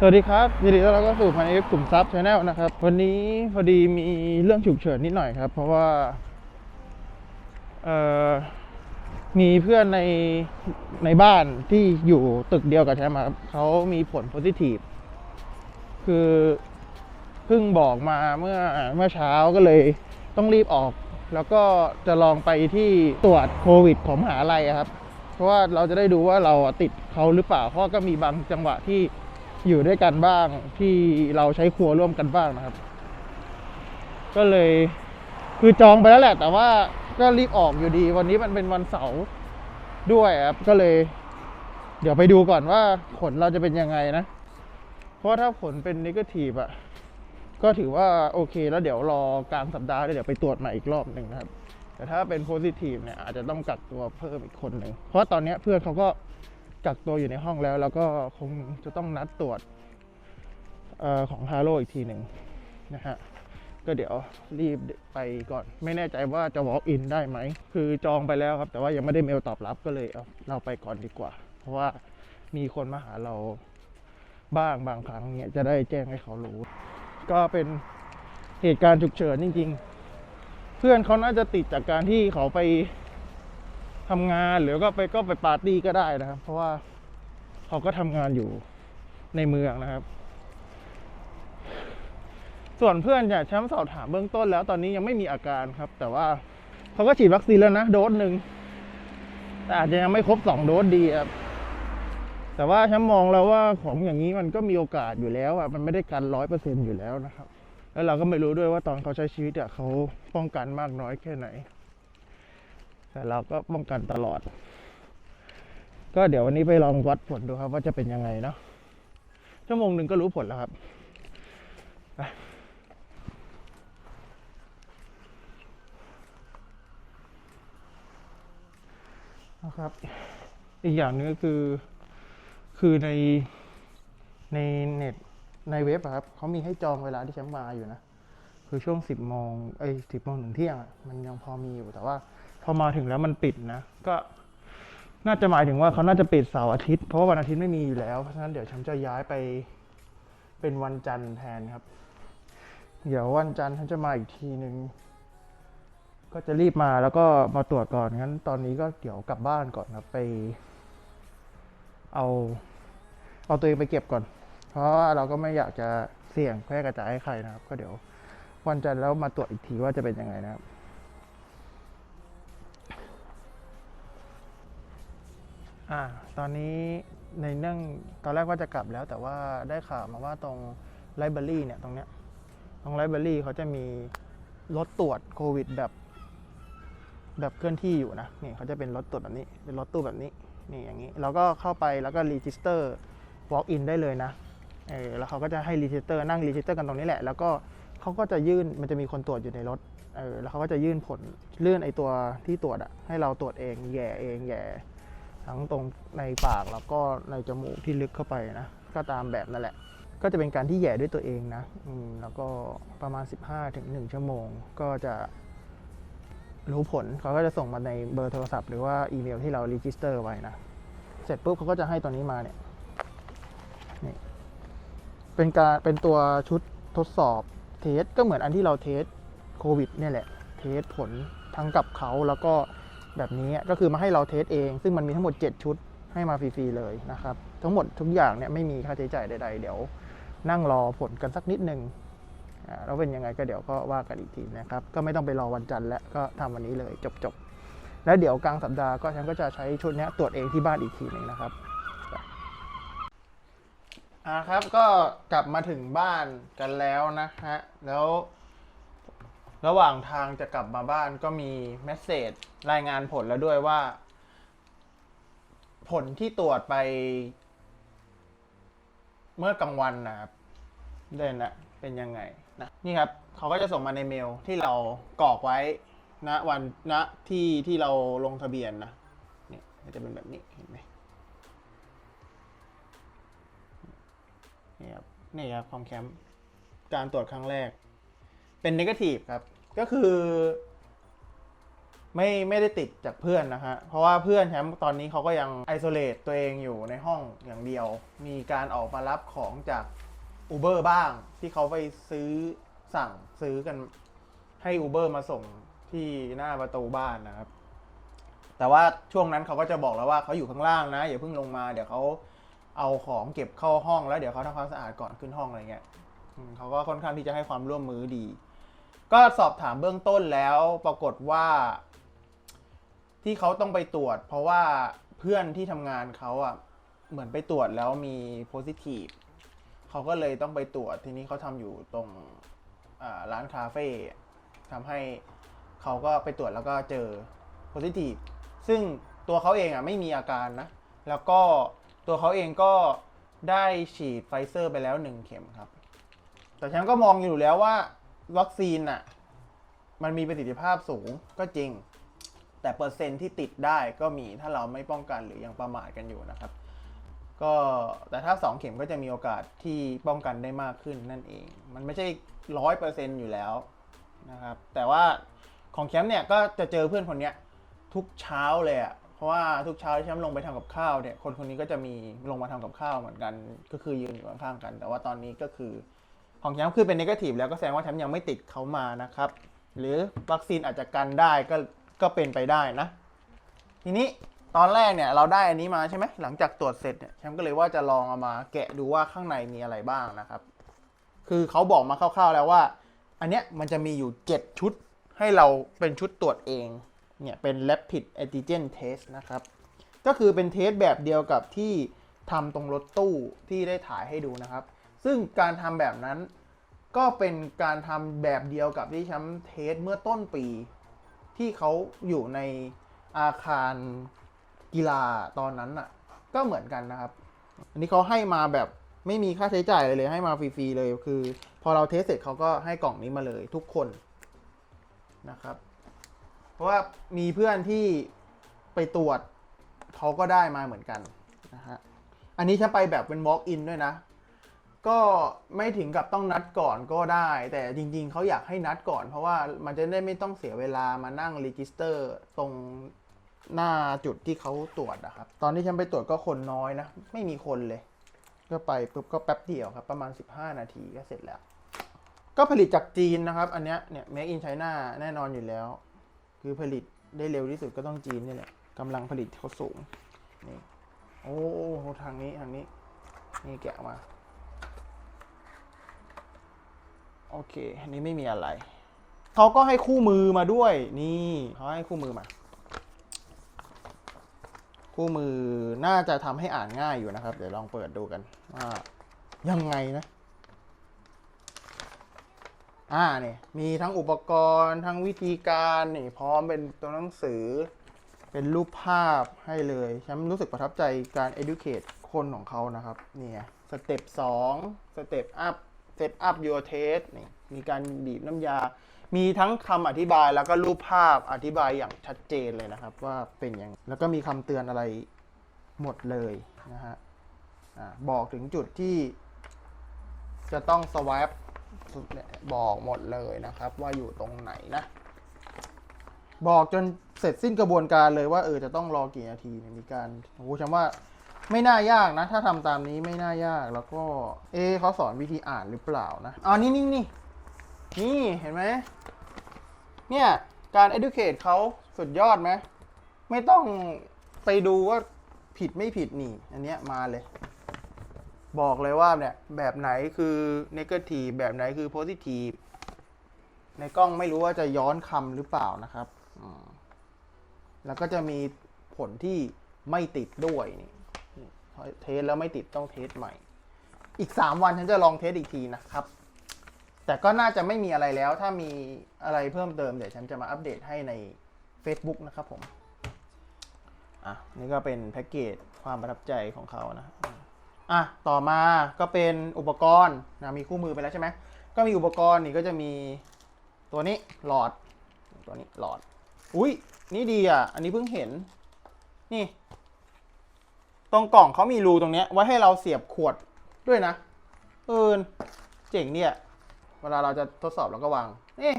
สวัสดีครับยินดีต้อนรับเข้าสู่พันเอกกลุ่มซับชาแนลนะครับ วันนี้พอดีมีเรื่องฉุกเฉินนิดหน่อยครับ เพราะว่าเอ่อมีเพื่อนในในบ้านที่อยู่ตึกเดียวกับแชมป์ครับเขามีผลโพซิทีฟคือเพิ่งบอกมาเมื่อเมื่อเช้าก็เลยต้องรีบออก แล้วก็จะลองไปที่ตรวจโควิดของมหาลัยครับ เพราะว่าเราจะได้ดูว่าเราติดเขาหรือเปล่าเพราะก็มีบางจังหวะที่ อยู่ด้วยกันบ้าง ที่เราใช้ครัวร่วมกันบ้างนะครับ ก็เลยคือจองไปแล้วแหละ แต่ว่าก็รีบออกอยู่ดี วันนี้มันเป็นวันเสาร์ด้วยครับก็เลย เดี๋ยวไปดูก่อนว่าผลเราจะเป็นยังไงนะ เพราะถ้าผลเป็นนิเกทีฟอะก็ถือว่าโอเคแล้วเดี๋ยวรอกลางสัปดาห์เดี๋ยวไปตรวจใหม่อีกรอบหนึ่งนะครับ แต่ถ้าเป็นโพซิทีฟเนี่ยอาจจะต้องกักตัวเพิ่มอีกคนหนึ่งเพราะตอนนี้เพื่อนเขาก็ กักตัวอยู่ในห้องแล้ว แล้วก็คงจะต้องนัดตรวจออของฮาโลอีกทีหนึ่งนะฮะ ก็เดี๋ยวรีบไปก่อน ไม่แน่ใจว่าจะ walk in ได้ไหม คือจองไปแล้วครับ แต่ว่ายังไม่ได้เมลตอบรับก็เลยเอาเราไปก่อนดีกว่า เพราะว่ามีคนมาหาเราบ้างบางครั้งเนี่ยจะได้แจ้งให้เขารู้ ก็เป็นเหตุการณ์ฉุกเฉินจริง ๆ เพื่อนเขาน่าจะติดจากการที่เขาไป ทำงานหรือก็ไปก็ไปปาร์ตี้ก็ได้นะครับ เพราะว่าเขาก็ทำงานอยู่ในเมืองนะครับ ส่วนเพื่อนเนี่ยแชมป์สอบถามเบื้องต้นแล้วตอนนี้ยังไม่มีอาการครับ แต่ว่าเขาก็ฉีดวัคซีนแล้วนะโดสหนึ่งแต่อาจจะยังไม่ครบสองโดสดีครับแต่ว่าแชมป์มองแล้วว่าของอย่างนี้มันก็มีโอกาสอยู่แล้วอะมันไม่ได้กันร้อยเปอร์เซ็นอยู่แล้วนะครับ แล้วเราก็ไม่รู้ด้วยว่าตอนเขาใช้ชีวิตอะเขาป้องกันมากน้อยแค่ไหน แต่เราก็ป้องกันตลอด ก็เดี๋ยววันนี้ไปลองวัดผลดูครับ ว่าจะเป็นยังไงเนาะชั่วโมงหนึ่งก็รู้ผลแล้วครับนะครับ อีกอย่างหนึงก็คือ คือในในเน็ตในเว็บครับเขามีให้จองเวลาที่แชมป์มาอยู่นะ คือช่วงสิบโมงเอ้ยสิบโมงถึงเที่ยงมันยังพอมีอยู่แต่ว่า พอมาถึงแล้วมันปิดนะก็น่าจะหมายถึงว่าเขาน่าจะปิดเสาร์อาทิตย์เพราะว่าวันอาทิตย์ไม่มีอยู่แล้วเพราะฉะนั้นเดี๋ยวฉันจะย้ายไปเป็นวันจันทร์แทนครับ เดี๋ยววันจันทร์ฉันจะมาอีกทีหนึ่งก็จะรีบมาแล้วก็มาตรวจก่อนงั้น ตอนนี้ก็เดี๋ยวกลับบ้านก่อนครับไป เอา เอาตัวเองไปเก็บก่อน เพราะว่าเราก็ไม่อยากจะเสี่ยงแพร่กระจายให้ใครนะครับ ก็เดี๋ยววันจันทร์แล้วมาตรวจอีกทีว่าจะเป็นยังไงนะครับ อ่าตอนนี้ในเรื่องตอนแรกว่าจะกลับแล้ว แต่ว่าได้ข่าวมาว่าตรงไลบรารีเนี่ยตรงเนี้ยตรงไลบรารีเขาจะมีรถตรวจโควิดแบบ แบบเคลื่อนที่อยู่นะนี่เขาจะเป็นรถตรวจแบบนี้ เป็นรถตู้แบบนี้นี่อย่างนี้เราก็เข้าไปแล้วก็รีจิสเตอร์ walk in ได้เลยนะเออแล้วเขาก็จะให้รีจิสเตอร์นั่งรีจิสเตอร์กันตรงนี้แหละ แล้วก็เขาก็จะยื่นมันจะมีคนตรวจอยู่ในรถเออแล้วเขาก็จะยื่นผลเลื่อนไอตัวที่ตรวจอะให้เราตรวจเองแย่เองแย่ ทั้งตรงในปากแล้วก็ในจมูกที่ลึกเข้าไปนะ ก็ตามแบบนั่นแหละ ก็จะเป็นการที่แย่ด้วยตัวเองนะอืมแล้วก็ประมาณ 15ถึง1ชั่วโมง ก็จะรู้ผลเขาก็จะส่งมาในเบอร์โทรศัพท์ หรือว่าอีเมลที่เรารีจิสเตอร์ไว้นะ เสร็จปุ๊บเขาก็จะให้ตัวนี้มาเนี่ยนี่เป็นการเป็นตัวชุดทดสอบเทสก็เหมือนอันที่เราเทสโควิดเนี่ยแหละ เทสผลทั้งกับเขาแล้วก็ แบบนี้ก็คือมาให้เราเทสเอง ซึ่งมันมีทั้งหมด 7 ชุดให้มาฟรีๆเลยนะครับ ทั้งหมดทุกอย่างเนี่ยไม่มีค่าใช้จ่ายใดๆ เดี๋ยวนั่งรอผลกันสักนิดนึงอ่าแล้วเป็นยังไงก็เดี๋ยวก็ว่ากันอีกทีนะครับ ก็ไม่ต้องไปรอวันจันทร์แล้วก็ทำวันนี้เลยจบๆ แล้วเดี๋ยวกลางสัปดาห์ก็ฉันก็จะใช้ชุดนี้ตรวจเองที่บ้านอีกทีหนึ่งนะครับอ่าครับก็กลับมาถึงบ้านกันแล้วนะฮะแล้ว ระหว่างทางจะกลับมาบ้านก็มีเมสเซจรายงานผลแล้วด้วยว่า ผลที่ตรวจไป เมื่อกลางวันนะครับเด่นอะเป็นยังไงนะนี่ครับเขาก็จะส่งมาในเมลที่เรากรอกไว้ณวันณที่ที่เราลงทะเบียนนะนี่มันจะเป็นแบบนี้เห็นไหมนี่ครับนี่ครับของแคมป์การตรวจครั้งแรก เป็นนกาทีฟครับ ก็คือ ไม่ไม่ได้ติดจากเพื่อนนะฮะ เพราะว่าเพื่อนแชมป์ตอนนี้เขาก็ยังไอโซเลตตัวเองอยู่ในห้องอย่างเดียว มีการออกมารับของจาก Uber บ้าง ที่เขาไปซื้อสั่งซื้อกันให้ Uber มาส่งที่หน้าประตูบ้านนะครับ แต่ว่าช่วงนั้นเขาก็จะบอกแล้วว่าเขาอยู่ข้างล่างนะ อย่าเพิ่งลงมาเดี๋ยวเขาเอาของเก็บเข้าห้องแล้วเดี๋ยวเขาทำความสะอาดก่อนขึ้นห้องอะไรเงี้ยเขาก็ค่อนข้างที่จะให้ความร่วมมือดี ก็สอบถามเบื้องต้นแล้วปรากฏว่า ที่เขาต้องไปตรวจ เพราะว่าเพื่อนที่ทำงานเขาอะเหมือนไปตรวจแล้วมีโพซิทีฟเขาก็เลยต้องไปตรวจทีนี้เขาทำอยู่ตรงร้านคาเฟ่ทำให้เขาก็ไปตรวจแล้วก็เจอโพซิทีฟซึ่งตัวเขาเองอะไม่มีอาการนะ แล้วก็ตัวเขาเองก็ได้ฉีดไฟเซอร์ไปแล้วหนึ่งเข็มครับ แต่ฉันก็มองอยู่แล้วว่า วัคซีนอะ มันมีประสิทธิภาพสูงก็จริง แต่เปอร์เซ็นต์ที่ติดได้ก็มีถ้าเราไม่ป้องกันหรือยังประมาทกันอยู่นะครับ ก็แต่ถ้า 2 เข็มก็จะมีโอกาสที่ป้องกันได้มากขึ้นนั่นเอง มันไม่ใช่ร้อยเปอร์เซ็นต์อยู่แล้วนะครับ แต่ว่าของแชมป์เนี่ยก็จะเจอเพื่อนคนเนี้ยทุกเช้าเลยอะ่ะเพราะว่าทุกเช้าที่แชมป์ลงไปทำกับข้าวเนี่ยคนคนนี้ก็จะมีลงมาทำกับข้าวเหมือนกัน ก็คือยืนอยู่ข้างๆกัน แต่ว่าตอนนี้ก็คือ ของแชมป์คือเป็นนกาทีฟแล้วก็แสดงว่าแชมป์ยังไม่ติดเขามานะครับ หรือวัคซีนอาจจะกันได้ก็ก็เป็นไปได้นะ ทีนี้ตอนแรกเนี่ยเราได้อันนี้มาใช่ไหมหลังจากตรวจเสร็จเนี่ยแชมป์ก็เลยว่าจะลองเอามาแกะดูว่าข้างในมีอะไรบ้างนะครับ คือเขาบอกมาคร่าวๆแล้วว่า อันเนี้ยมันจะมีอยู่ 7 ชุดให้เราเป็นชุดตรวจเองเนี่ยเป็น rapid antigen test นะครับ ก็คือเป็นเทสแบบเดียวกับที่ทำตรงรถตู้ที่ได้ถ่ายให้ดูนะครับ ซึ่งการทำแบบนั้น ก็เป็นการทำแบบเดียวกับที่แชมป์เทสเมื่อต้นปี ที่เขาอยู่ในอาคารกีฬาตอนนั้นน่ะ ก็เหมือนกันนะครับ อันนี้เขาให้มาแบบไม่มีค่าใช้จ่ายเลยเลยให้มาฟรีๆเลยคือ พอเราเทสเสร็จเขาก็ให้กล่องนี้มาเลยทุกคนนะครับ เพราะว่ามีเพื่อนที่ไปตรวจเขาก็ได้มาเหมือนกันนะฮะอันนี้ฉันไปแบบเป็น walk in ด้วยนะ ก็ไม่ถึงกับต้องนัดก่อนก็ได้ แต่จริงๆ เขาอยากให้นัดก่อน เพราะว่ามันจะได้ไม่ต้องเสียเวลามานั่งรีจิสเตอร์ตรงหน้าจุดที่เขาตรวจนะครับ ตอนที่ฉันไปตรวจก็คนน้อยนะ ไม่มีคนเลย ก็ไปปุ๊บก็แป๊บเดียวครับ ประมาณ 15 นาทีก็เสร็จแล้ว ก็ผลิตจากจีนนะครับ อันเนี้ยเนี่ย make in China แน่นอนอยู่แล้ว คือผลิตได้เร็วที่สุดก็ต้องจีนนี่แหละกำลังผลิตเขาสูงนี่โอ้โหทางนี้ทางนี้ นี่แกะมา โอเค อันนี้ไม่มีอะไร เขาก็ให้คู่มือมาด้วย นี่เขาให้คู่มือมา คู่มือน่าจะทำให้อ่านง่ายอยู่นะครับ เดี๋ยวลองเปิดดูกันว่ายังไงนะ อ่าเนี่ยมีทั้งอุปกรณ์ทั้งวิธีการนี่พร้อมเป็นตัวหนังสือ เป็นรูปภาพให้เลยฉันรู้สึกประทับใจการ educate คนของเขานะครับ นี่สเต็ปสองสเต็ปอัพ เซตอัพ your test นี่มีการบีบน้ำยา มีทั้งคำอธิบายแล้วก็รูปภาพอธิบายอย่างชัดเจนเลยนะครับ ว่าเป็นยังไงแล้วก็มีคำเตือนอะไรหมดเลยนะฮะบอกถึงจุดที่จะต้อง swap บอกหมดเลยนะครับ ว่าอยู่ตรงไหนนะ บอกจนเสร็จสิ้นกระบวนการเลยว่าเออจะต้องรอกี่นาทีมีการโอ้ฉันว่า ไม่น่ายากนะ ถ้าทำตามนี้ไม่น่ายากแล้วก็ เอเขาสอนวิธีอ่านหรือเปล่านะอ๋อนี่นี่นี่นี่เห็นไหมเนี่ยการ educate เขาสุดยอดไหมไม่ต้องไปดูว่าผิดไม่ผิดนี่ อันเนี้ยมาเลย บอกเลยว่าเนี่ยแบบไหนคือ negative แบบไหนคือ positive ในกล้องไม่รู้ว่าจะย้อนคำหรือเปล่านะครับ แล้วก็จะมีผลที่ไม่ติดด้วยนี่ เทสแล้วไม่ติดต้องเทสใหม่ อีก 3 วันฉันจะลองเทสอีกทีนะครับ แต่ก็น่าจะไม่มีอะไรแล้ว ถ้ามีอะไรเพิ่มเติมเดี๋ยวฉันจะมาอัปเดตให้ใน Facebook นะครับผม อะ นี่ก็เป็นแพ็กเกจความประทับใจของเขานะ อะ ต่อมาก็เป็นอุปกรณ์นะ มีคู่มือไปแล้วใช่ไหม ก็มีอุปกรณ์นี่ก็จะมีตัวนี้หลอด ตัวนี้หลอด อุ้ยนี่ดีอะ อันนี้เพิ่งเห็น นี่ ตรงกล่องเขามีรูตรงเนี้ยไว้ให้เราเสียบขวดด้วยนะ เออเจ๋งเนี่ย เวลาเราจะทดสอบเราก็วาง นี่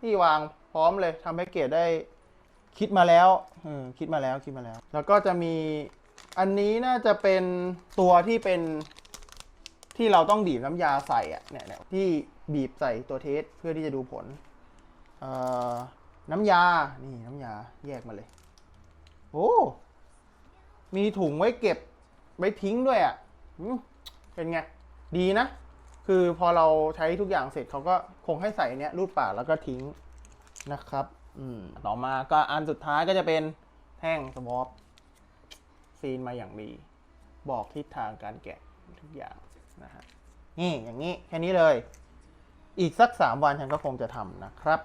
ที่วางพร้อมเลยทำแพ็กเกจได้คิดมาแล้วอคิดมาแล้วคิดมาแล้ว แล้วก็จะมีอันนี้น่าจะเป็นตัวที่เป็นที่เราต้องบีบน้ำยาใส่อะเนี่ยที่บีบใส่ตัวเทสเพื่อที่จะดูผลน้ำยา นี่น้ำยาแยกมาเลย โอ้ มีถุงไว้เก็บไว้ทิ้งด้วยอะ่ะเป็นไง ดีนะ คือพอเราใช้ทุกอย่างเสร็จเขาก็คงให้ใส่เนี้ยรูดปากแล้วก็ทิ้งนะครับ อืม ต่อมาก็อันสุดท้ายก็จะเป็นแท่งสวอปซีนมาอย่างดี บอกทิศทางการแกะทุกอย่างนะฮะ นี่อย่างนี้แค่นี้เลย อีกสักสามวันฉันก็คงจะทำนะครับ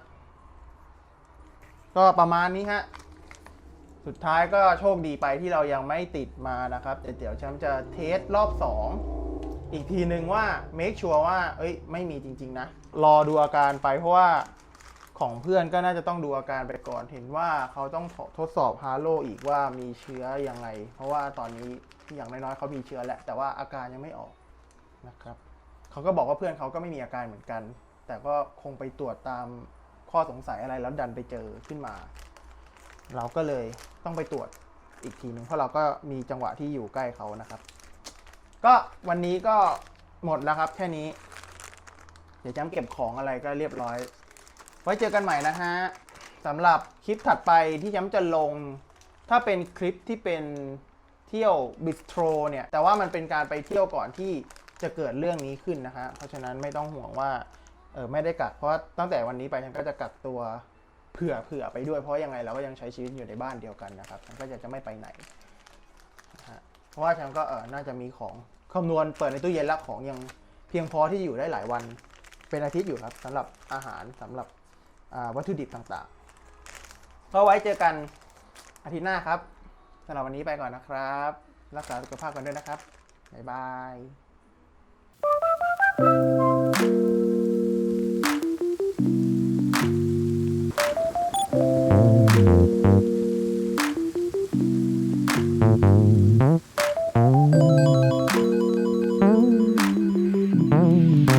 ก็ประมาณนี้ฮะ สุดท้ายก็โชคดีไปที่เรายังไม่ติดมานะครับแต่เดี๋ยวแชมป์จะเทสรอบ 2 อีกทีหนึ่งว่า make sure ว่า เอ้ย ไม่มีจริง ๆ นะ รอดูอาการไปเพราะว่าของเพื่อนก็น่าจะต้องดูอาการไปก่อนเห็นว่าเขาต้องทดสอบฮาโลอีกว่ามีเชื้อยังไง เพราะว่าตอนนี้อย่างน้อยๆเขามีเชื้อแหละแต่ว่าอาการยังไม่ออกนะครับเขาก็บอกว่าเพื่อนเขาก็ไม่มีอาการเหมือนกัน แต่ก็คงไปตรวจตามข้อสงสัยอะไรแล้วดันไปเจอขึ้นมา เราก็เลยต้องไปตรวจอีกทีหนึ่งเพราะเราก็มีจังหวะที่อยู่ใกล้เขานะครับ ก็วันนี้ก็หมดแล้วครับแค่นี้ เดี๋ยวจำเก็บของอะไรก็เรียบร้อย ไว้เจอกันใหม่นะฮะสำหรับคลิปถัดไปที่ย้ำจะลง ถ้าเป็นคลิปที่เป็นเที่ยวบิสโตรเนี่ย แต่ว่ามันเป็นการไปเที่ยวก่อนที่จะเกิดเรื่องนี้ขึ้นนะฮะเพราะฉะนั้นไม่ต้องห่วงว่าเออไม่ได้กักเพราะตั้งแต่วันนี้ไปฉันก็จะกักตัว เผื่อเผื่อไปด้วยเพราะยังไงเราก็ยังใช้ชีวิตอยู่ในบ้านเดียวกันนะครับฉันก็จะจะไม่ไปไหนนะฮะเพราะว่าฉันก็เออน่าจะมีของคำนวณเปิดในตู้เย็นแล้วของยังเพียงพอที่อยู่ได้หลายวันเป็นอาทิตย์อยู่ครับสำหรับอาหารสำหรับวัตถุดิบต่างๆก็ไว้เจอกันอาทิตย์หน้าครับสำหรับวันนี้ไปก่อนนะครับ รักษาสุขภาพกันด้วยนะครับ บ๊ายบาย